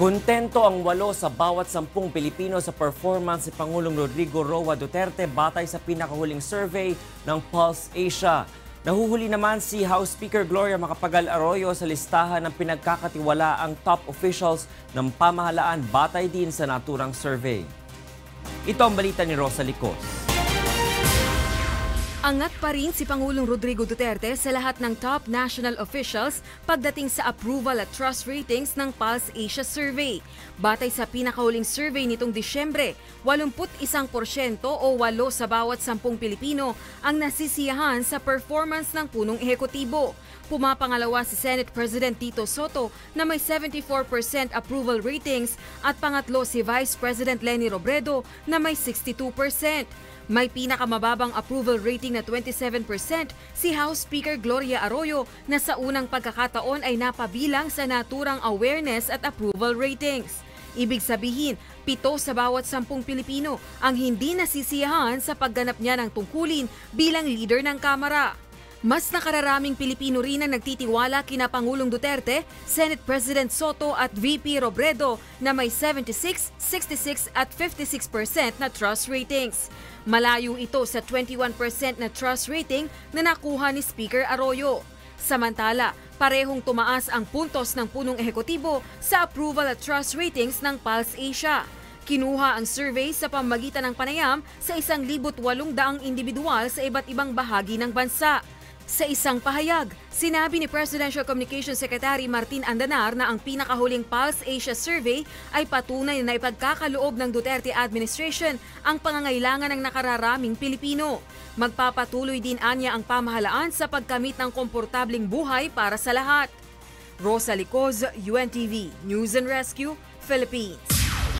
Kontento ang walo sa bawat sampung Pilipino sa performance si Pangulong Rodrigo Roa Duterte batay sa pinakahuling survey ng Pulse Asia. Nahuhuli naman si House Speaker Gloria Macapagal Arroyo sa listahan ng pinagkakatiwala ang top officials ng pamahalaan batay din sa naturang survey. Ito ang balita ni Rosa Licos. Angat pa rin si Pangulong Rodrigo Duterte sa lahat ng top national officials pagdating sa approval at trust ratings ng Pulse Asia Survey. Batay sa pinakahuling survey nitong Disyembre, 81% o 8 sa bawat 10 Pilipino ang nasisiyahan sa performance ng punong ehekutibo. Pumapangalawa si Senate President Tito Soto na may 74% approval ratings at pangatlo si Vice President Leni Robredo na may 62%. May pinakamababang approval rating na 27% si House Speaker Gloria Arroyo na sa unang pagkakataon ay napabilang sa naturang awareness at approval ratings. Ibig sabihin, pito sa bawat sampung Pilipino ang hindi nasisiyahan sa pagganap niya ng tungkulin bilang leader ng Kamara. Mas nakararaming Pilipino rin ang nagtitiwala kina Pangulong Duterte, Senate President Soto at VP Robredo na may 76, 66 at 56% na trust ratings. Malayo ito sa 21% na trust rating na nakuha ni Speaker Arroyo. Samantala, parehong tumaas ang puntos ng punong ehekutibo sa approval at trust ratings ng Pulse Asia. Kinuha ang survey sa pamagitan ng panayam sa 1,800 individual sa iba't ibang bahagi ng bansa. Sa isang pahayag, sinabi ni Presidential Communications Secretary Martin Andanar na ang pinakahuling Pulse Asia Survey ay patunay na ipagkakaloob ng Duterte administration ang pangangailangan ng nakararaming Pilipino. Magpapatuloy din anya ang pamahalaan sa pagkamit ng komportabling buhay para sa lahat. Rosa Licoz, UNTV, News and Rescue, Philippines.